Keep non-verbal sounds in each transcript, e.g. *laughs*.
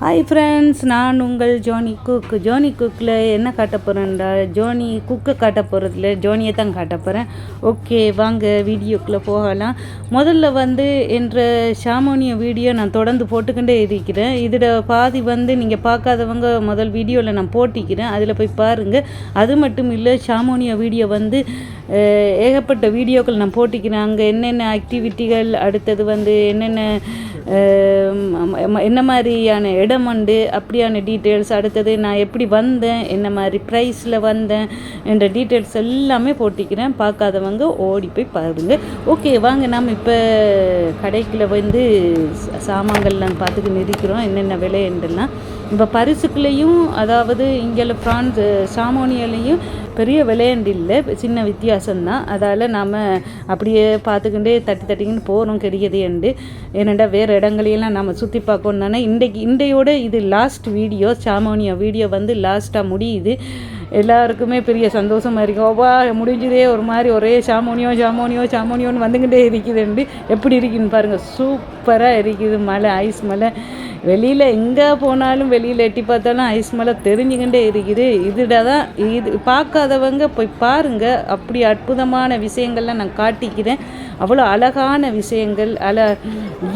Hi friends நான் உங்கள் ஜோனி cook ஜோனி குக்கில் என்ன காட்ட போகிறேன்டா ஜோனி குக்கை காட்ட போகிறதுல ஜோனியை தான் காட்ட போகிறேன் ஓகே வாங்க வீடியோக்குள்ளே போகலாம். முதல்ல வந்து என்ற ஷாமோனிய வீடியோ நான் தொடர்ந்து போட்டுக்கிட்டே இருக்கிறேன். இதோட பாதி வந்து நீங்கள் பார்க்காதவங்க முதல் வீடியோவில் நான் போட்டிக்கிறேன். அதில் போய் பாருங்கள் அது மட்டும் இல்லை ஷாமோனிய வீடியோ வந்து ஏகப்பட்ட வீடியோக்கள் நான் போட்டிக்கிறேன். அங்கே என்னென்ன ஆக்டிவிட்டிகள் அடுத்தது வந்து என்னென்ன என்ன மாதிரியான இடம் உண்டு? அப்படியான டீட்டெயில்ஸ் அடுத்தது நான் எப்படி வந்தேன்? என்ன மாதிரி ப்ரைஸில் வந்தேன்? என்ற டீட்டெயில்ஸ் எல்லாமே போட்டிக்கிறேன். பார்க்காதவங்க ஓடி போய் பாருங்க. ஓகே வாங்க நாம் இப்போ கடைக்குள்ள வந்து சாமான்கள்லாம் பார்த்துக்கு நிதிக்கிறோம் என்னென்ன விலை என்றெல்லாம். இப்போ பரிசுக்குள்ளேயும் அதாவது இங்கே ஃப்ரான்ஸ் சாமோனியாலையும் பெரிய விளையாண்டு இல்லை. சின்ன வித்தியாசம்தான் அதால் நாம் அப்படியே பார்த்துக்கிட்டே தட்டி தட்டிக்கின்னு போகிறோம் கிடைக்குதேண்டு ஏனெண்டா வேறு இடங்களையெல்லாம் நம்ம சுற்றி பார்க்கணும் தானே. இன்றைக்கு இன்றையோட இது லாஸ்ட் வீடியோ சாமோனியா வீடியோ வந்து லாஸ்ட்டாக முடியுது. எல்லாருக்குமே பெரிய சந்தோஷமாக இருக்கும் ஓவா முடிஞ்சதே ஒரு மாதிரி ஒரே சாமோனியோ சாமோனியோ சாமோனியோன்னு வந்துக்கிட்டே இருக்குதுண்டு எப்படி இருக்குன்னு பாருங்கள் சூப்பராக இருக்குது மலை ஐஸ் மலை வெளியில் எங்கே போனாலும் வெளியில் எட்டி பார்த்தாலும் ஐஸ் மலை தெரிஞ்சுக்கிட்டே இருக்குது. இதுட தான் இது பார்க்காதவங்க போய் பாருங்க. அப்படி அற்புதமான விஷயங்கள்லாம் நான் காட்டிக்கிறேன். அவ்வளோ அழகான விஷயங்கள் அல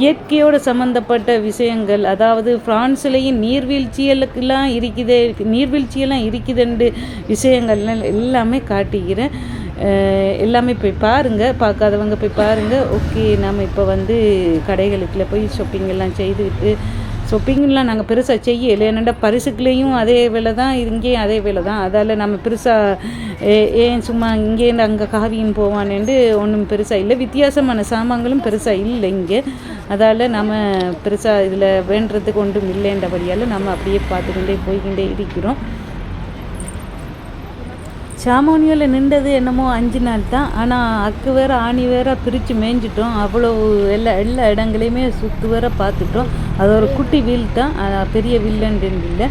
இயற்கையோடு சம்மந்தப்பட்ட விஷயங்கள். அதாவது ஃப்ரான்ஸ்லேயும் நீர்வீழ்ச்சிகளுக்கெல்லாம் இருக்குது நீர்வீழ்ச்சியெல்லாம் இருக்குதுண்டு விஷயங்கள்லாம் எல்லாமே காட்டிக்கிறேன். எல்லாமே போய் பாருங்கள் பார்க்காதவங்க போய் பாருங்கள் ஓகே நம்ம இப்போ வந்து கடைகளுக்குள்ள போய் ஷாப்பிங் எல்லாம் ஸோ ஷாப்பிங்லாம் நாங்கள் பெருசாக செய்யலை. என்னென்னா பரிசுக்குள்ளேயும் அதே விலை தான் இங்கேயும் அதே விலை தான். அதால் நம்ம பெருசாக ஏன் சும்மா இங்கேருந்து அங்கே காவின்னு போவானேண்டு ஒன்றும் பெருசாக இல்லை. வித்தியாசமான சாமான்களும் பெருசாக இல்லை இங்கே. அதால் நம்ம பெருசாக இதில் வேண்டுறதுக்கு ஒன்றும் இல்லைன்றபடியால் நம்ம அப்படியே பார்த்துக்கிட்டே போய்கிட்டே இருக்கிறோம். சாமோனியில் நின்றது என்னமோ அஞ்சு நாள் தான். ஆனால் அக்கு வேற ஆணி வேற பிரித்து மேய்ஞ்சிட்டோம். அவ்வளோ எல்லா எல்லா இடங்களையுமே சுற்று வேற பார்த்துட்டோம். அது ஒரு குட்டி வில் தான். பெரிய வில்லன்னு இல்லை.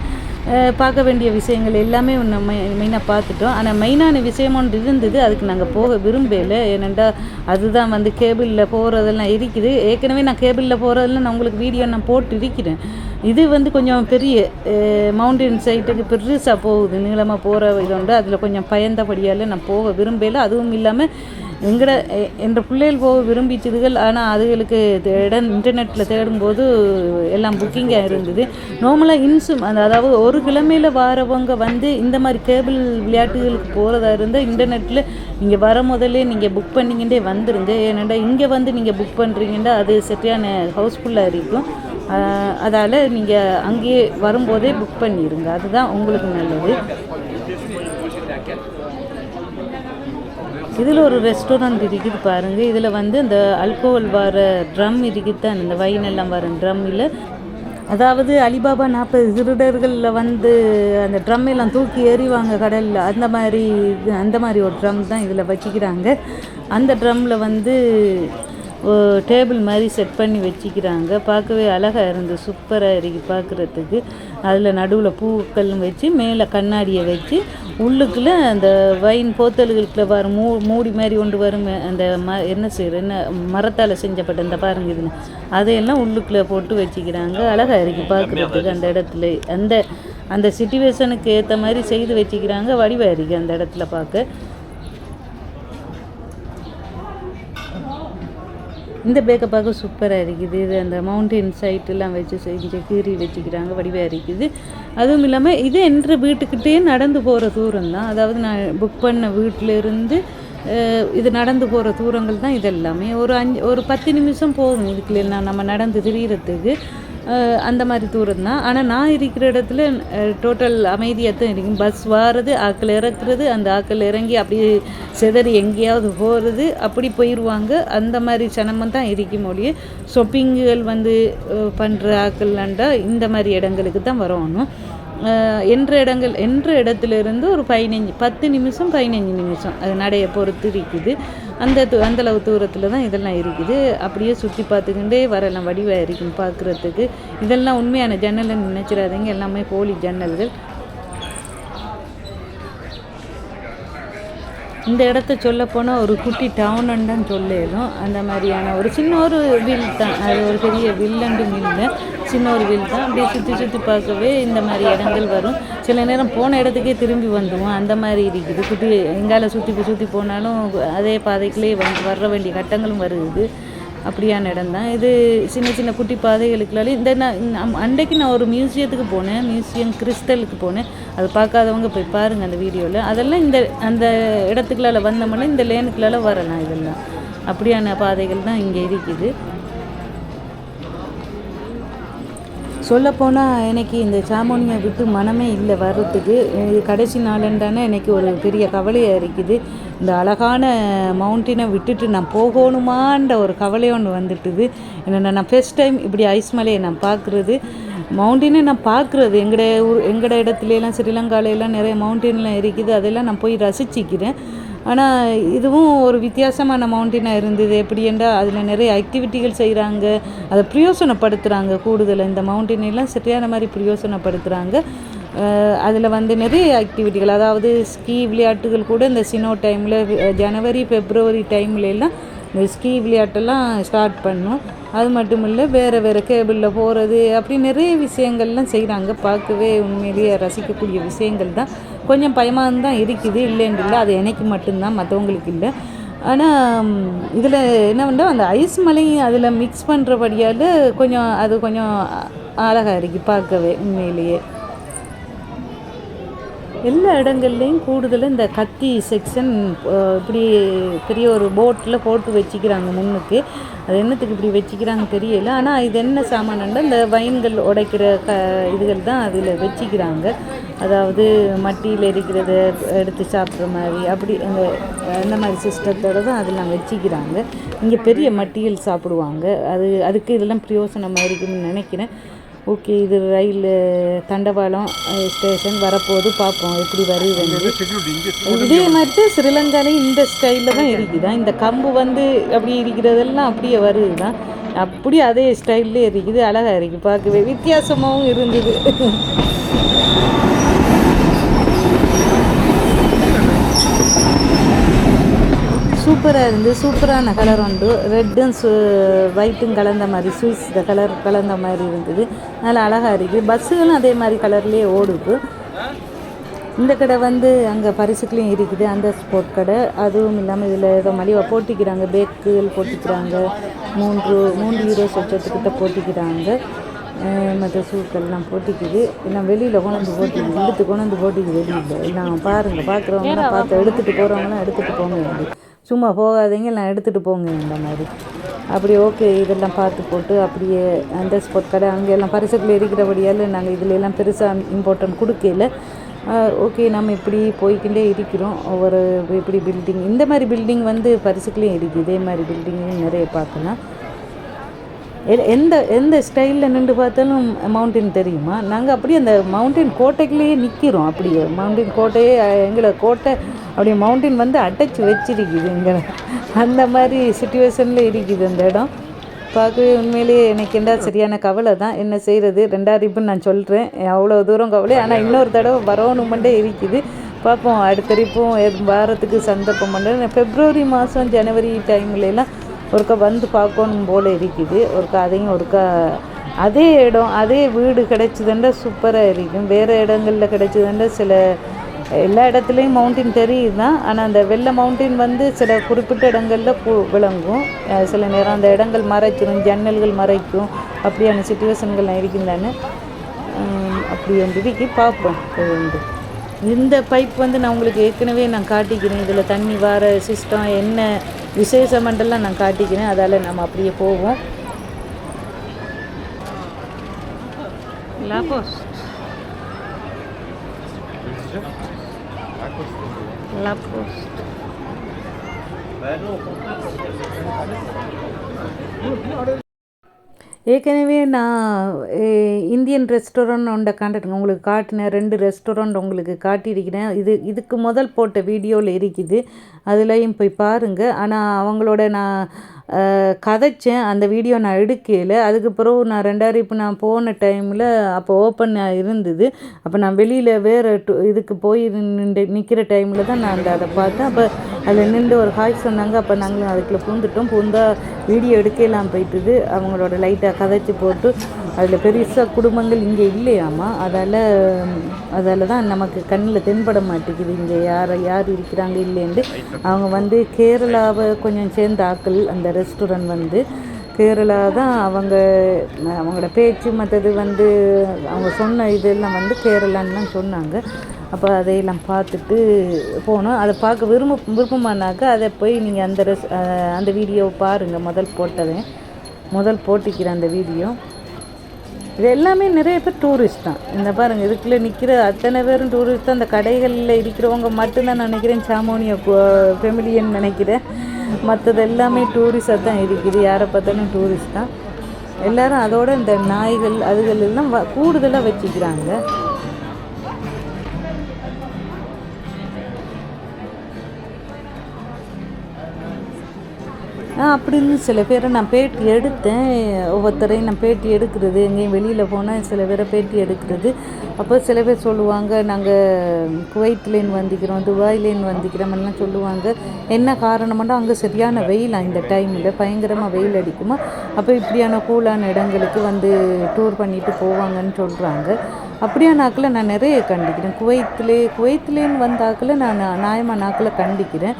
பார்க்க வேண்டிய விஷயங்கள் எல்லாமே நம்ம மெயினாக பார்த்துட்டோம். ஆனால் மெயினான விஷயம் ஒன்று இருந்தது அதுக்கு நாங்கள் போக விரும்பலை. ஏனெண்டா அதுதான் வந்து கேபிளில் போகிறதெல்லாம் இருக்குது. ஏற்கனவே நான் கேபிளில் போகிறதெல்லாம் நான் உங்களுக்கு வீடியோ நான் போட்டு இருக்கிறேன் இது வந்து கொஞ்சம் பெரிய மவுண்டன் சைட்டுக்கு பெருசாக போகுது. நீளமாக போகிற இது உண்டு. அதில் கொஞ்சம் பயந்தபடியால் நான் போக விரும்பலை. அதுவும் இல்லாமல் எங்கட என்ற பிள்ளைகள் போக விரும்பிச்சதுகள் ஆனால் அதுகளுக்கு தே- இடம் இன்டர்நெட்டில் தேடும்போது எல்லாம் புக்கிங்காக இருந்தது. நார்மலாக இன்சும் அந்த அதாவது ஒரு கிழமையில் வரவங்க வந்து இந்த மாதிரி கேபிள் விளையாட்டுகளுக்கு போகிறதா இருந்தால் இன்டர்நெட்டில் நீங்கள் வர முதல்ல நீங்கள் புக் பண்ணிக்கிட்டே வந்துடுங்க ஏன்னாண்டா இங்கே வந்து நீங்கள் புக் பண்ணுறீங்கன்னா அது சரியான ஹவுஸ்ஃபுல்லாக இருக்கும். அதால் நீங்கள் அங்கேயே வரும்போதே புக் பண்ணிடுங்க அதுதான் உங்களுக்கு நல்லது. இதில் ஒரு ரெஸ்டாரண்ட் இருக்குது பாருங்கள் இதில் வந்து இந்த அல்கோஹல் வர ட்ரம் இருக்குது. தான் இந்த வைன் எல்லாம் வர ட்ரம்மில் அதாவது அலிபாபா நாற்பது திருடர்களில் வந்து அந்த ட்ரம் எல்லாம் தூக்கி எறிவாங்க கடலில். அந்த மாதிரி இது அந்த மாதிரி ஒரு ட்ரம் தான் இதில் வச்சுக்கிறாங்க. அந்த ட்ரம்மில் வந்து டேபிள் மாதிரி செட் பண்ணி வச்சுக்கிறாங்க. பார்க்கவே அழகாக இருந்து சூப்பராக இருக்கு பார்க்குறதுக்கு. அதில் நடுவில் பூக்களும் வச்சு மேலே கண்ணாடியை வச்சு உள்ளுக்குள்ள அந்த வைன் போத்தல்களுக்குள்ள வரும் மூ மூடி மாதிரி கொண்டு வரும் அந்த ம என்ன செய்யற என்ன மரத்தால் செஞ்சப்பட்ட இந்த பாருங்க இதுன்னு அதையெல்லாம் உள்ளுக்குள்ளே போட்டு வச்சுக்கிறாங்க. அழகாக இருக்கு பார்க்குறதுக்கு அந்த இடத்துல. அந்த அந்த சுச்சுவேஷனுக்கு ஏற்ற மாதிரி செய்து வச்சுக்கிறாங்க. வடிவாக இருக்கு அந்த இடத்துல பார்க்க. இந்த பேக்கை பார்க்க சூப்பராக இருக்குது. இது அந்த மவுண்டன் சைட்டெல்லாம் வச்சு செஞ்சு கீறி வச்சுக்கிறாங்க வடிவாக இருக்குது. அதுவும் இல்லாமல் இது என்ற வீட்டுக்கிட்டே நடந்து போகிற தூரம் தான் அதாவது நான் புக் பண்ண வீட்டில் இருந்து இது நடந்து போகிற தூரங்கள் தான் இதெல்லாமே. ஒரு அஞ்சு ஒரு பத்து நிமிஷம் போதும். இதுக்குள்ள நான் நம்ம நடந்து திரியிறதுக்கு. அந்த மாதிரி தூரம் தான் ஆனால் நான் இருக்கிற இடத்துல டோட்டல் அமைதியாக தான் இருக்கும். பஸ் வாரது ஆக்கள் இறக்குறது அந்த ஆக்கள் இறங்கி அப்படியே சிதறி எங்கேயாவது போகிறது அப்படி போயிடுவாங்க அந்த மாதிரி சனமும் தான் இருக்கும் ஒழிய ஷொப்பிங்குகள் வந்து பண்ணுற ஆக்கள்லாண்டா இந்த மாதிரி இடங்களுக்கு தான் வரணும். என்ற இடங்கள் என்ற இடத்துல இருந்து ஒரு பதினஞ்சு பத்து நிமிஷம் பதினஞ்சு நிமிஷம் அது நடைய பொறுத்து இருக்குது. அந்த அந்தளவு அந்த அளவு தூரத்தில் தான் இதெல்லாம் இருக்குது. அப்படியே சுற்றி பார்த்துக்கிட்டே வரலாம் வடிவாக இருக்கும் பார்க்குறதுக்கு. இதெல்லாம் உண்மையான ஜன்னல்னு நினச்சிடாதீங்க. எல்லாமே போலி ஜன்னல்கள். இந்த இடத்த சொல்ல போனால் ஒரு குட்டி டவுன்னு தான் சொல்லலும். அந்த மாதிரியான ஒரு சின்ன ஒரு வில் தான். அது ஒரு பெரிய வில்லண்டும் இல்லை சின்ன ஒரு வில் தான். அப்படியே சுற்றி சுற்றி பார்க்கவே இந்த மாதிரி இடங்கள் வரும். சில நேரம் போன இடத்துக்கே திரும்பி வந்துடுவோம் அந்த மாதிரி இருக்குது. குட்டி எங்கால சுற்றி சுற்றி போனாலும் அதே பாதைக்குள்ளே வந்து வர வேண்டிய கட்டங்களும் வருது. அப்படியான இடம் தான் இது சின்ன சின்ன குட்டி பாதைகளுக்குள்ளாலே இந்த நான் அன்றைக்கு நான் ஒரு மியூசியத்துக்கு போனேன். மியூசியம் கிறிஸ்டலுக்கு போனேன். அது பார்க்காதவங்க போய் பாருங்கள் அந்த வீடியோவில் அதெல்லாம் இந்த அந்த இடத்துக்குள்ளால வந்தோம்னா இந்த லேனுக்குள்ளால வரலாம் இதெல்லாம். அப்படியான பாதைகள் தான் இங்கே இருக்குது. சொல்லப்போனால் எனக்கு இந்த சாமோனியை விட்டு மனமே இல்லை வர்றதுக்கு. இது கடைசி நாளன்றானே எனக்கு ஒரு பெரிய கவலையாக இருக்குது. இந்த அழகான மவுண்டினை விட்டுட்டு நான் போகணுமான்ற ஒரு கவலை ஒன்று வந்துட்டுது. என்னென்னா நான் ஃபஸ்ட் டைம் இப்படி ஐஸ் மலையை நான் பார்க்குறது. மவுண்டினை நான் பார்க்குறது. எங்கட ஊர் எங்கட இடத்துலலாம் ஸ்ரீலங்காலையெல்லாம் நிறைய மவுண்டின்லாம் இருக்குது. அதெல்லாம் நான் போய் ரசிச்சிக்கிறேன். ஆனால் இதுவும் ஒரு வித்தியாசமான மவுண்டினாக இருந்தது. எப்படி என்றால் அதில் நிறைய ஆக்டிவிட்டிகள் செய்கிறாங்க அதை பிரயோசனப்படுத்துகிறாங்க கூடுதல். இந்த mountain சரியான மாதிரி பிரயோசனப்படுத்துகிறாங்க அதில் வந்து நிறைய ஆக்டிவிட்டிகள் அதாவது ஸ்கீ விளையாட்டுகள் கூட இந்த சினோ டைமில் ஜனவரி பிப்ரவரி டைம்லலாம் இந்த ஸ்கீ விளையாட்டெல்லாம் ஸ்டார்ட் பண்ணோம். அது மட்டும் இல்லை வேறு வேறு கேபிளில் போகிறது அப்படி நிறைய விஷயங்கள்லாம் செய்கிறாங்க பார்க்கவே உண்மையிலேயே ரசிக்கக்கூடிய விஷயங்கள் தான். கொஞ்சம் பயமாக தான் இருக்குது இல்லைன்னு இல்லை. அது எனக்கு மட்டும்தான் மற்றவங்களுக்கு இல்லை. ஆனால் இதில் என்ன பண்ணால் அந்த ஐஸ் மலையும் அதில் மிக்ஸ் பண்ணுறபடியால் கொஞ்சம் அது கொஞ்சம் அழகாக இருக்குது பார்க்கவே உண்மையிலேயே. எல்லா இடங்கள்லையும் கூடுதலாக இந்த கத்தி செக்ஷன் இப்படி பெரிய ஒரு போட்டில் போட்டு வச்சுக்கிறாங்க முன்னுக்கு. அது என்னத்துக்கு இப்படி வச்சுக்கிறாங்க தெரியல. ஆனால் இது என்ன சாமானுண்டா இந்த வைன்கள் உடைக்கிற க இதுகள் தான் அதில் வச்சுக்கிறாங்க. அதாவது மட்டியில் இருக்கிறத எடுத்து சாப்பிட்ற மாதிரி அப்படி அந்த அந்த மாதிரி சிஸ்டத்தோட தான் அதெல்லாம் வச்சுக்கிறாங்க. இங்கே பெரிய மட்டியல் சாப்பிடுவாங்க. அது அதுக்கு இதெல்லாம் பிரயோசனமாக இருக்குன்னு நினைக்கிறேன். ஓகே இது ரயில் தண்டவாளம் ஸ்டேஷன் வரப்போது பார்ப்போம் எப்படி வருதுன்னு இதே மாதிரி தான் ஸ்ரீலங்காலையும் இந்த ஸ்டைலில் தான் இருக்குதா? இந்த கம்பு வந்து அப்படி இருக்கிறதெல்லாம் அப்படியே வருது தான் அப்படி அதே ஸ்டைல்லே இருக்குது அழகாக இருக்குது பார்க்கவே. வித்தியாசமாகவும் இருந்தது. சூப்பராக இருந்து சூப்பரான கலர் உண்டு. ரெட்டும் சு ஒயிட்டும் கலந்த மாதிரி ஸ்விஸ் கலர் கலந்த மாதிரி இருந்தது. நல்லா அழகாக இருக்குது. பஸ்ஸுகளும் அதே மாதிரி கலர்லேயே ஓடுது. இந்த கடை வந்து அங்கே பரிசுக்குலையும் இருக்குது. அந்த ஸ்போர்ட் கடை. அதுவும் இல்லாமல் இதில் ஏதோ மலிவாக போட்டிக்கிறாங்க. பேக்குகள் போட்டிக்கிறாங்க. மூன்று மூன்று யூரோ சொச்சத்துக்கிட்ட போட்டிக்கிறாங்க. மற்ற சூக்கள்லாம் போட்டிக்குது. எல்லாம் வெளியில் கொண்டாந்து போட்டிக்குது இழுத்து கொண்டாந்து போட்டிக்குது வெளியில். எல்லாம் பாருங்கள் பார்க்குறவங்களாம் பார்த்து எடுத்துகிட்டு போகிறவங்களாம் எடுத்துகிட்டு போங்க வேண்டி சும்மா போகாதீங்க நான் எடுத்துகிட்டு போங்க இந்த மாதிரி. அப்படி ஓகே இதெல்லாம் பார்த்து போட்டு அப்படியே அந்த ஸ்போர்ட் கடை அங்கே எல்லாம் பரிசுக்குள்ள இருக்கிறபடியால் நாங்கள் இதில் எல்லாம் பெருசாக இம்பார்ட்டன்ட் கொடுக்கல. ஓகே நம்ம இப்படி போய்கிட்டே இருக்கிறோம். ஒவ்வொரு இப்படி பில்டிங் இந்த மாதிரி பில்டிங் வந்து பரிசுக்குள்ளேயும் இருக்குது. இதே மாதிரி பில்டிங்கும் நிறைய பார்க்கலாம். எந்த எந்த ஸ்டைலில் நின்று பார்த்தாலும் மவுண்டன் தெரியுமா? நாங்கள் அப்படியே அந்த மவுண்டன் கோட்டைக்குள்ளேயே நிற்கிறோம் அப்படியே மவுண்டன் கோட்டையே எங்களை கோட்டை அப்படியே மவுண்டன் வந்து அடைச்சி வச்சிருக்குது எங்களை. அந்த மாதிரி சுச்சுவேஷனில் இருக்குது அந்த இடம். பார்க்கவே உண்மையிலேயே எனக்கு என்ன சரியான கவலை தான். என்ன செய்கிறது ரெண்டாவது நான் சொல்கிறேன் அவ்வளோ தூரம் கவலை. ஆனால் இன்னொரு தடவை வரணுமெண்டே இருக்குது. பார்ப்போம். அடுத்த ட்ரிப்பும் எது- வாரத்துக்கு சந்தர்ப்பம் பண்ணுறேன் பிப்ரவரி மாதம் ஜனவரி டைம்ல எல்லாம் ஒருக்கா வந்து பார்க்கணும் போல் இருக்குது. ஒருக்கா அதையும் ஒருக்கா அதே இடம் அதே வீடு கிடைச்சதுண்டா சூப்பராக இருக்கும். வேறு இடங்களில் கிடைச்சதுண்டா சில எல்லா இடத்துலையும் மவுண்டன் தெரியுது? தான் ஆனால் அந்த வெள்ளை மவுண்டன் வந்து சில குறிப்பிட்ட இடங்களில் கு விளங்கும். சில நேரம் அந்த இடங்கள் மறைச்சிடும் ஜன்னல்கள் மறைக்கும். அப்படியான சுச்சுவேஷன்கள்லாம் இருக்குந்தானே அப்படி வந்து பார்ப்போம். வந்து இந்த பைப் வந்து நான் உங்களுக்கு ஏற்கனவே நான் காட்டிக்கிறேன். இதில் தண்ணி வர சிஸ்டம் என்ன விசேஷமெண்டெல்லாம் நான் காட்டிக்கிறேன். அதால் நம்ம அப்படியே போவோம். லாபோஸ் லாபோஸ் ஏற்கனவே நான் இந்தியன் ரெஸ்டாரண்ட் ஒன்றை காட்டுறேன் உங்களுக்கு காட்டினேன் ரெண்டு ரெஸ்டாரண்ட் உங்களுக்கு காட்டியிருக்கிறேன். இது இதுக்கு முதல் போட்ட வீடியோவில் இருக்குது. அதுலேயும் போய் பாருங்கள் ஆனால் அவங்களோட நான் கதைச்சேன். அந்த வீடியோ நான் எடுக்கையில் அதுக்கு பிறகு நான் ரெண்டாயிரம் இப்போ நான் போன டைமில் அப்போ ஓப்பன் இருந்தது. அப்போ நான் வெளியில் வேறு டு இதுக்கு போய் நின்று நிற்கிற டைமில் தான் நான் அந்த அதை பார்த்தேன். அப்போ அதில் நின்று ஒரு ஹாய் சொன்னாங்க. அப்போ நாங்களும் அதுக்குள்ளே பூந்துட்டோம். பூந்தா வீடியோ எடுக்கலாம் போயிட்டுது. அவங்களோட லைட்டாக கதைச்சி போட்டு அதில் பெருசாக குடும்பங்கள் இங்கே இல்லையாமா அதால் அதால் தான் நமக்கு கண்ணில் தென்பட மாட்டேங்குது. இங்கே யார் யார் இருக்கிறாங்க இல்லைன்ட்டு அவங்க வந்து கேரளாவை கொஞ்சம் சேர்ந்த ஆக்கள் அந்த ரெஸ்டாரண்ட் வந்து கேரளா தான் அவங்க அவங்களோட பேச்சு மற்றது வந்து அவங்க சொன்ன இதெல்லாம் வந்து கேரளான்னு தான் சொன்னாங்க. அப்போ அதையெல்லாம் பார்த்துட்டு போனோம். அதை பார்க்க விரும்ப விருப்பமானாக்கா அதை போய் நீங்கள் அந்த ரெஸ் அந்த வீடியோவை பாருங்கள் முதல் போட்டதை. முதல் போட்டிக்கிறேன் அந்த வீடியோ இது எல்லாமே நிறைய பேர் டூரிஸ்ட் தான். இந்த பாருங்கள் இதுக்குள்ளே நிற்கிற அத்தனை பேரும் டூரிஸ்ட் தான். அந்த கடைகளில் இருக்கிறவங்க மட்டும்தான் நினைக்கிறேன். சாமோனியா ஃபெமிலியன்னு நினைக்கிறேன். மற்றது எல்லாமே டூரிஸ்டாக தான் இருக்குது. யாரை பார்த்தாலும் டூரிஸ்ட் தான். எல்லாரும் அதோட இந்த நாய்கள் அதுகள் எல்லாம் வ- கூடுதலாக வச்சுக்கிறாங்க. அப்படின்னு சில பேரை நான் பேட்டி எடுத்தேன். ஒவ்வொருத்தரையும் நான் பேட்டி எடுக்கிறது எங்கேயும் வெளியில் போனால் சில பேரை பேட்டி எடுக்கிறது. அப்போ சில பேர் சொல்லுவாங்க நாங்கள் குவைத்லேருந்து வந்திக்கிறோம் துபாயிலேருந்து வந்திக்கிறோம் எல்லாம் சொல்லுவாங்க. என்ன காரணம்னா அங்கே சரியான வெயில் இந்த டைமில் பயங்கரமாக வெயில் அடிக்குமா? அப்போ இப்படியான கூலான இடங்களுக்கு வந்து டூர் பண்ணிட்டு போவாங்கன்னு சொல்கிறாங்க அப்படியா நாக்கில் நான் நிறைய கண்டிக்கிறேன். குவைத்திலே குவைத்திலேன்னு வந்தாக்கில் நான் நியாயமாக நாக்கில் கண்டிக்கிறேன்.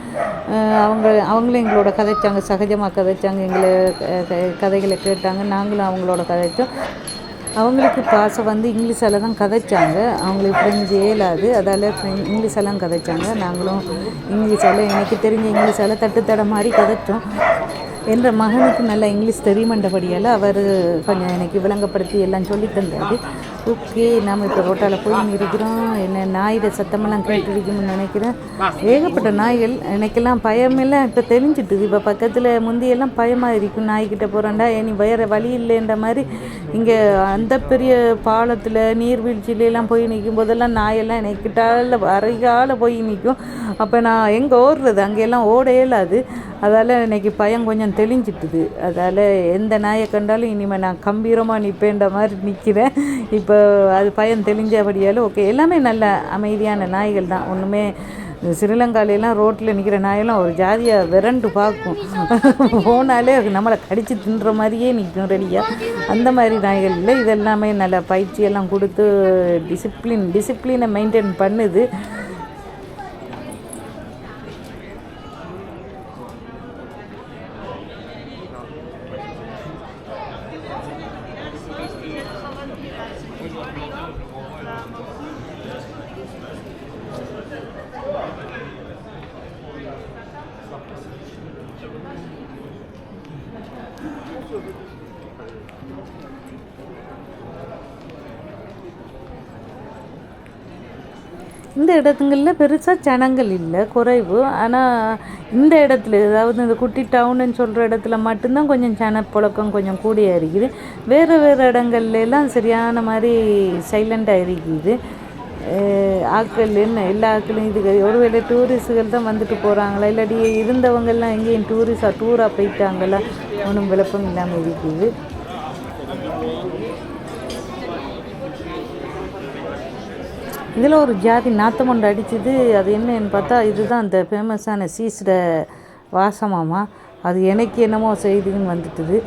அவங்க அவங்களும் எங்களோட கதைச்சாங்க சகஜமாக கதைச்சாங்க எங்களை க- கதைகளை கேட்டாங்க நாங்களும் அவங்களோட கதைச்சோம். அவங்களுக்கு பாசை வந்து இங்கிலீஷால் தான் கதைச்சாங்க. அவங்களுக்கு ஃப்ரெஞ்சு ஏலாது அதால் இங்கிலீஷெல்லாம் கதைச்சாங்க. நாங்களும் இங்கிலீஷால் எனக்கு தெரிஞ்ச இங்கிலீஷால் தட்டுத்தட மாதிரி கதைச்சோம். என்ற மகனுக்கு நல்லா இங்கிலீஷ் தெரியுமன்றபடியால் அவர் கொஞ்சம் எனக்கு விளங்கப்படுத்தி எல்லாம் சொல்லி தந்தார். ஓகே நாம் இப்போ ரோட்டால் போய் இருக்கிறோம் என்ன நாயோட சத்தமெல்லாம் கேட்டுருக்கும்னு நினைக்கிறேன். ஏகப்பட்ட நாய்கள் எனக்கெல்லாம் பயமெல்லாம் இப்போ தெரிஞ்சிட்டுது இப்போ பக்கத்தில் முந்தியெல்லாம் பயமாக இருக்கும். நாய்கிட்ட போகிறேன்டா இனி வேறு வழி இல்லைன்ற மாதிரி. இங்கே அந்த பெரிய பாலத்தில் நீர்வீழ்ச்சியிலலாம் போய் நிற்கும் போதெல்லாம் நாயெல்லாம் எனக்கிட்டால அரைகால போய் நிற்கும் அப்போ நான் எங்கே ஓடுறது? அங்கெல்லாம் ஓட இயலாது. அதால் இன்றைக்கி பயம் கொஞ்சம் தெளிஞ்சிட்டுது. அதால் எந்த நாயை கண்டாலும் இனிமேல் நான் கம்பீரமாக நிற்பேன்ற மாதிரி நிற்கிறேன் இப்போ இப்போ அது பயம் தெளிஞ்சபடியால் ஓகே எல்லாமே நல்ல அமைதியான நாய்கள் தான். ஒன்றுமே ஸ்ரீலங்காலெல்லாம் ரோட்டில் நிற்கிற நாயெல்லாம் ஒரு ஜாதியாக விரண்டு பார்க்கும். போனாலே அது நம்மளை கடித்து தின்ற மாதிரியே நிற்கும் ரெடியாக அந்த மாதிரி நாய்கள் இல்லை. இதெல்லாமே நல்ல பயிற்சியெல்லாம் கொடுத்து டிசிப்ளின் டிசிப்ளினை மெயின்டைன் பண்ணுது. இந்த இடத்துங்களில் பெருசாக ஜனங்கள் இல்லை குறைவு. ஆனால் இந்த இடத்துல அதாவது இந்த குட்டி டவுனுன்னு சொல்கிற இடத்துல மட்டும்தான் கொஞ்சம் ஜனப்புழக்கம் கொஞ்சம் கூடியா இருக்குது வேறு வேறு இடங்கள்லாம் சரியான மாதிரி சைலண்ட்டாக இருக்குது ஆக்கள் ஆட்கள் என்ன எல்லா ஆக்களும் இது ஒருவேளை டூரிஸ்ட்டுகள் தான் வந்துட்டு போகிறாங்களா இல்லாட்டி இருந்தவங்கெல்லாம் எங்கேயும் டூரிஸ்டாக டூராக போயிட்டாங்களா? ஒன்றும் விளப்பம் இல்லாமல் இருக்குது. இதில் ஒரு ஜாதி நாத்தம் ஒன்று அடிச்சுது. அது என்னன்னு பார்த்தா இதுதான் அந்த ஃபேமஸான சீஸ்ட வாசமாமா. அது எனக்கு என்னமோ செய்தின்னு வந்துட்டுது.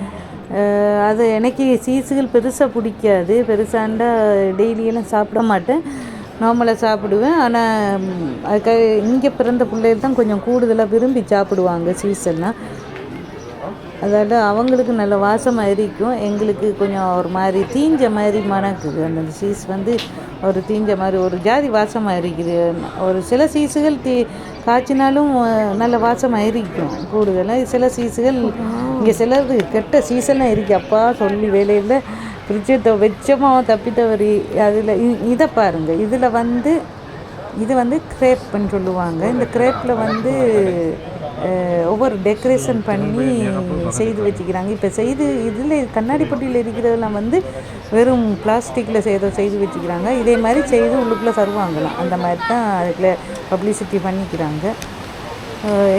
அது எனக்கு சீசுகள் பெருசாக பிடிக்காது. பெருசாண்டா டெய்லியெல்லாம் சாப்பிட மாட்டேன். நார்மலாக சாப்பிடுவேன். ஆனால் அதுக்காக இங்கே பிறந்த பிள்ளைகள் தான் கொஞ்சம் கூடுதலாக விரும்பி சாப்பிடுவாங்க சீசெல்லாம் அதால் அவங்களுக்கு நல்ல வாசமாக இருக்கும். எங்களுக்கு கொஞ்சம் ஒரு மாதிரி தீஞ்ச மாதிரி மணக்குது. அந்த சீஸ் வந்து ஒரு தீஞ்ச மாதிரி ஒரு ஜாதி வாசமாக இருக்குது. ஒரு சில சீஸுகள் தீ காய்ச்சினாலும் நல்ல வாசமாக இருக்கும். கூடுதலாக சில சீஸுகள் இங்கே சிலது கெட்ட சீசெல்லாம் இருக்குது அப்பா சொல்லி வேலையில் ஃப்ரிட்ஜை வெச்சமா தப்பி தவறி அதில் இதை பாருங்கள் இதில் வந்து இது வந்து கிரேப்புன்னு சொல்லுவாங்க. இந்த கிரேப்பில் வந்து ஒவ்வொரு டெக்கரேஷன் பண்ணி செய்து வச்சுக்கிறாங்க. இப்போ செய்து இதில் கண்ணாடி பொட்டியில் இருக்கிறதெல்லாம் வந்து வெறும் பிளாஸ்டிக்கில் செய்த செய்து வச்சுக்கிறாங்க. இதே மாதிரி செய்து உள்ளுக்குள்ளே தருவாங்களாம். அந்த மாதிரி தான் அதுக்குள்ள பப்ளிசிட்டி பண்ணிக்கிறாங்க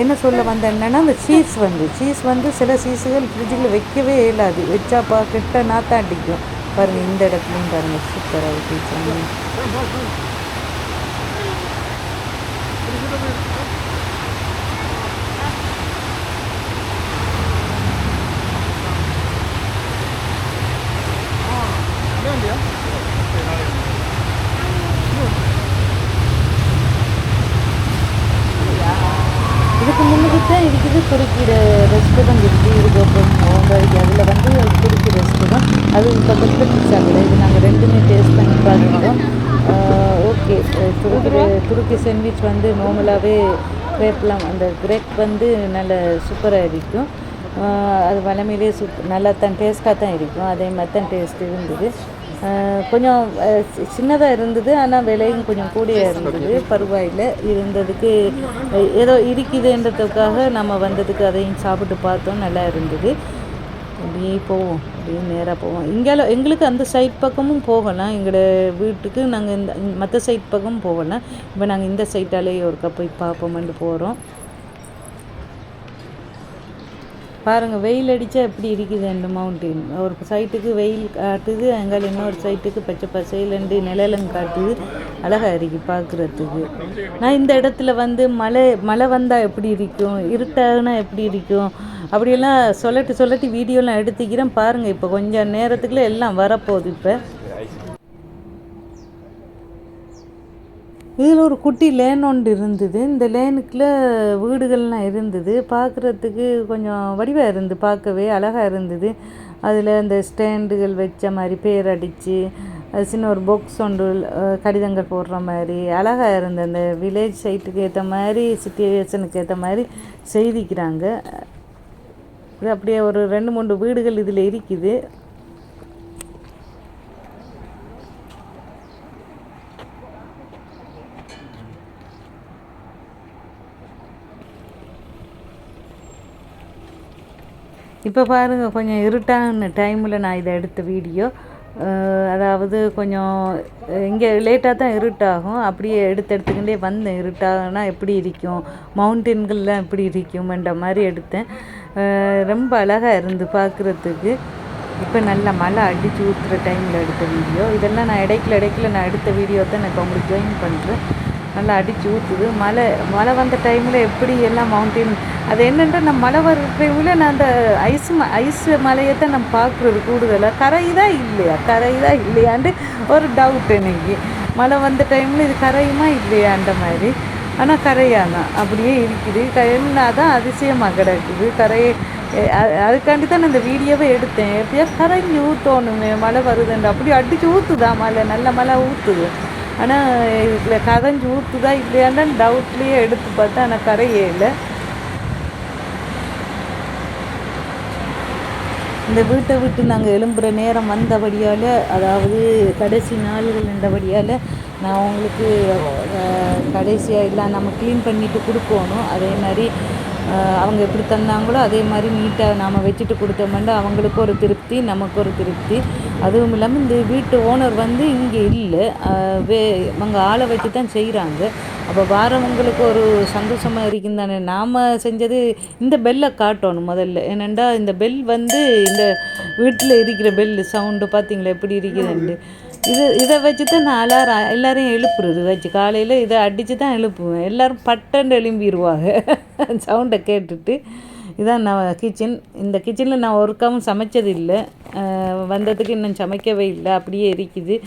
என்ன சொல்ல வந்தேன்னா அந்த சீஸ் வந்து சீஸ் வந்து சில சீஸுகள் ஃப்ரிட்ஜில் வைக்கவே இயலாது. வச்சா பா கிட்ட நாத்தான் அடிக்கும். பாருங்கள் இந்த இடத்துலையும் பாருங்கள் சூப்பராக வச்சுருக்காங்க இதுக்கு முன்னுக்கு தான் இருக்குது துருக்கி ரெஸ்டாரண்ட் இருக்குது இதுக்கு அப்புறம் உங்களுக்கு அதில் வந்து துருக்கி ரெஸ்டாரண்ட் அது பக்கத்தில் பிஸா கடை இது நாங்கள் ரெண்டுமே டேஸ்ட் பண்ணி பார்த்துருக்கோம் ஓகே துருக்கி சாண்ட்விச் வந்து நார்மலாகவே கிரேப்லாம் அந்த கிரேப் வந்து நல்ல சூப்பராக இருக்கும். அது வளமையிலே சூப் நல்லா தான் டேஸ்ட்டாக தான் இருக்கும். அதே மாதிரி தான் டேஸ்ட் இருந்தது. கொஞ்சம் சின்னதாக இருந்தது ஆனால் விலையும் கொஞ்சம் கூடிய இருந்தது. பரவாயில்லை. இருந்ததுக்கு ஏதோ இருக்குதுன்றதுக்காக நம்ம வந்ததுக்கு அதையும் சாப்பிட்டு பார்த்தோம். நல்லா இருந்தது. அப்படியே போவோம். அப்படியே நேராக போவோம். இங்கால எங்களுக்கு அந்த சைட் பக்கமும் போகலாம் எங்களோட வீட்டுக்கு நாங்கள் இந்த மற்ற சைட் பக்கமும் போகலாம் இப்போ நாங்கள் இந்த சைட்டாலேயே ஒருக்கா போய் பார்ப்போமெண்டு போகிறோம் பாருங்கள் வெயில் அடித்தா எப்படி இருக்குது அந்த மவுண்டைன் ஒரு சைட்டுக்கு வெயில் காட்டுது அங்கால இன்னொரு சைட்டுக்கு பச்சை பசையிலண்டு நிழலும் காட்டுது. அழகாக இருக்கு பார்க்குறதுக்கு. நான் இந்த இடத்துல வந்து மழை மழை வந்தால் எப்படி இருக்கும்? இருட்டாகனா எப்படி இருக்கும்? அப்படியெல்லாம் சொல்லட்டு சொல்லட்டு வீடியோலாம் எடுத்துக்கிறேன். பாருங்கள் இப்போ கொஞ்சம் நேரத்துக்குள்ளே எல்லாம் வரப்போகுது இப்போ. இதில் ஒரு குட்டி லேன் ஒன்று இருந்தது. இந்த லேனுக்குள்ளே வீடுகள்லாம் இருந்தது. பார்க்குறதுக்கு கொஞ்சம் வடிவாக இருந்து பார்க்கவே அழகாக இருந்தது. அதில் அந்த ஸ்டாண்டுகள் வச்ச மாதிரி பேர் அடித்து அது சின்ன ஒரு பொக்ஸ் ஒன்று கடிதங்கள் போடுற மாதிரி அழகாக இருந்தது அந்த வில்லேஜ் சைட்டுக்கு ஏற்ற மாதிரி சிச்சுவேஷனுக்கு ஏற்ற மாதிரி செய்திக்கிறாங்க இது அப்படியே ஒரு ரெண்டு மூணு வீடுகள் இதில் இருக்குது. இப்போ பாருங்கள் கொஞ்சம் இருட்டான டைமில் நான் இதை எடுத்த வீடியோ. அதாவது கொஞ்சம் இங்கே லேட்டாக தான் இருட்டாகும். அப்படியே எடுத்து எடுத்துக்கிட்டே வந்தேன். இருட்டாகனா எப்படி இருக்கும்? மவுண்டன்கள்லாம் எப்படி இருக்கும்ன்ற மாதிரி எடுத்தேன். ரொம்ப அழகாக இருந்து பார்க்குறதுக்கு இப்போ நல்ல மழை அடிச்சு ஊற்றுற டைமில் எடுத்த வீடியோ இதெல்லாம் நான் இடைக்குல இடைக்குல நான் எடுத்த வீடியோ தான் நான் உங்களுக்கு ஜாயின் பண்ணுறேன் நல்லா அடிச்சு ஊற்றுது மழை மழை வந்த டைமில் எப்படி எல்லாம் மவுண்டெயின் அது என்னென்னா நம்ம மழை வர டைமில் நான் அந்த ஐஸ் ம ஐஸ் மலையை தான் நம்ம பார்க்குறது கூடுதலாக கரையுதா இல்லையா? கரையுதா இல்லையான்ட்டு ஒரு டவுட் எனக்கு. மழை வந்த டைமில் இது கரையுமா இல்லையான்ற மாதிரி. ஆனால் கரையாதான் அப்படியே இருக்குது. கரைன்னா தான் அதிசயமாக கிடக்குது. கரையை அதுக்காண்டி தான் நான் இந்த வீடியோவை எடுத்தேன். எப்படியா கரைஞ்சி ஊற்றணுமே மழை வருதுன்ற. அப்படி அடித்து ஊற்றுதா மழை? நல்ல மழை ஊற்றுது ஆனால் இதில் கரைஞ்சி ஊற்றுதா இல்லையான்னு டவுட்லேயே எடுத்து பார்த்தா ஆனால் கரையே இல்லை. இந்த வீட்டை விட்டு நாங்கள் எழும்புகிற நேரம் வந்தபடியால் அதாவது கடைசி நாள்கள் இருந்தபடியால் நான் அவங்களுக்கு கடைசியாக எல்லாம் நம்ம க்ளீன் பண்ணிவிட்டு கொடுக்கணும். அதே மாதிரி அவங்க எப்படி தந்தாங்களோ அதே மாதிரி நீட்டாக நாம் வச்சுட்டு கொடுத்தோம்னா அவங்களுக்கு ஒரு திருப்தி நமக்கு ஒரு திருப்தி. அதுவும் இல்லாமல் இந்த வீட்டு ஓனர் வந்து இங்கே இல்லை. வே அவங்க ஆளை வச்சு தான் செய்கிறாங்க அப்போ வாரவங்களுக்கு ஒரு சந்தோஷமாக இருக்கும் தானே. நாம் செஞ்சது இந்த பெல்லை காட்டணும் முதல்ல. ஏனெண்டா இந்த பெல் வந்து இந்த வீட்டில் இருக்கிற பெல் சவுண்டு பார்த்தீங்களா எப்படி இருக்குதுன்ட்டு. இது இதை வச்சு தான் நான் அலாரம் எல்லாரையும் எழுப்புறது வச்சு. காலையில் இதை அடித்து தான் எழுப்புவேன். எல்லோரும் பட்டன்னு எழும்பிடுவாங்க *laughs* சவுண்டை கேட்டுட்டு. இதான் நான் கிச்சன் இந்த கிச்சனில் நான் ஒருக்காவும் சமைச்சது இல்லை வந்ததுக்கு இன்னும் சமைக்கவே இல்லை. அப்படியே இருக்குது.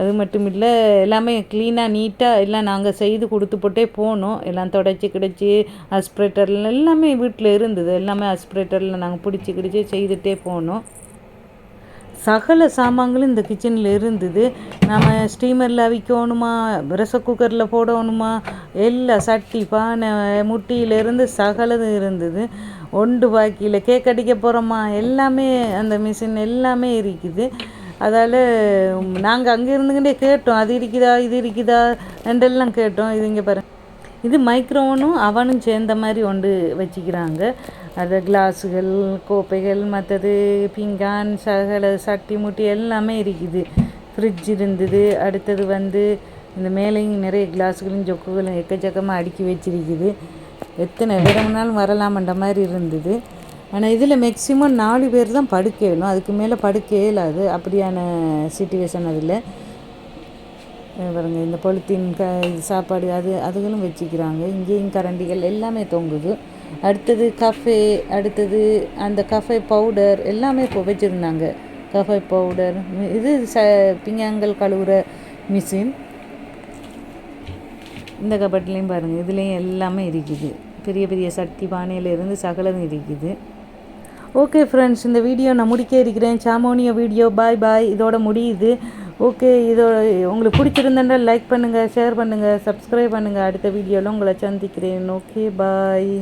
அது மட்டும் இல்லை எல்லாமே க்ளீனாக நீட்டாக எல்லாம் நாங்கள் செய்து கொடுத்து போட்டே போனோம். எல்லாம் தொடச்சி கிடச்சி அஸ்பிரேட்டரில் எல்லாமே வீட்டில் இருந்தது. எல்லாமே அஸ்பிரேட்டரில் நாங்கள் பிடிச்சி கிடிச்சி செய்துட்டே போனோம். சகல சாமான்களும் இந்த கிச்சனில் இருந்தது. நம்ம ஸ்டீமரில் அவிக்கணுமா ரச குக்கரில் போடணுமா எல்லா சட்டி பானை முட்டியிலேருந்து சகலதும் இருந்தது. ஒன்று பாக்கியில் கேக் அடிக்க போகிறோமா எல்லாமே அந்த மிஷின் எல்லாமே இருக்குது. அதால் நாங்கள் அங்கே இருந்துக்கிட்டே கேட்டோம் அது இருக்குதா இது இருக்குதா ரெண்டெல்லாம் கேட்டோம். இது இங்கே பாரு இது மைக்ரோவனும் அவனும் சேர்ந்த மாதிரி ஒன்று வச்சுக்கிறாங்க. அது கிளாஸுகள் கோப்பைகள் மற்றது பிங்கான் சகல சட்டி முட்டி எல்லாமே இருக்குது. ஃப்ரிட்ஜ் இருந்தது அடுத்தது வந்து இந்த மேலேயும் நிறைய கிளாஸுகளும் ஜொக்குகளும் எக்கச்சக்கமாக அடுக்கி வச்சிருக்குது. எத்தனை வேணும்னாலும் வரலாமன்ற மாதிரி இருந்தது. ஆனால் இதில் மேக்ஸிமம் நாலு பேர் தான் படுக்க அதுக்கு மேலே படுக்க இயலாது அப்படியான சுச்சுவேஷன் அதில். பாருங்கள் இந்த பொலித்தீன் க சாப்பாடு அது அதுகளும் வச்சுக்கிறாங்க. இங்கேயும் கரண்டிகள் எல்லாமே தொங்குது. அடுத்தது கஃபே அடுத்தது அந்த கஃபே பவுடர் எல்லாமே இப்போ வச்சுருந்தாங்க. கஃபே பவுடர் இது ச பிஞ்சாங்கல் கழுவுற மிஷின் இந்த கபட்லேயும் பாருங்கள் இதுலேயும் எல்லாமே இருக்குது. பெரிய பெரிய சட்டி பானையிலேருந்து சகலம் இருக்குது. ஓகே ஃப்ரெண்ட்ஸ் இந்த வீடியோ நான் முடிக்க இருக்கிறேன். சாமோனியோ வீடியோ பாய் பாய் இதோட முடியுது. ஓகே இதோட உங்களுக்கு பிடிச்சிருந்தா லைக் பண்ணுங்கள் ஷேர் பண்ணுங்கள் சப்ஸ்கிரைப் பண்ணுங்கள் அடுத்த வீடியோவில் உங்களை சந்திக்கிறேன். Okay bye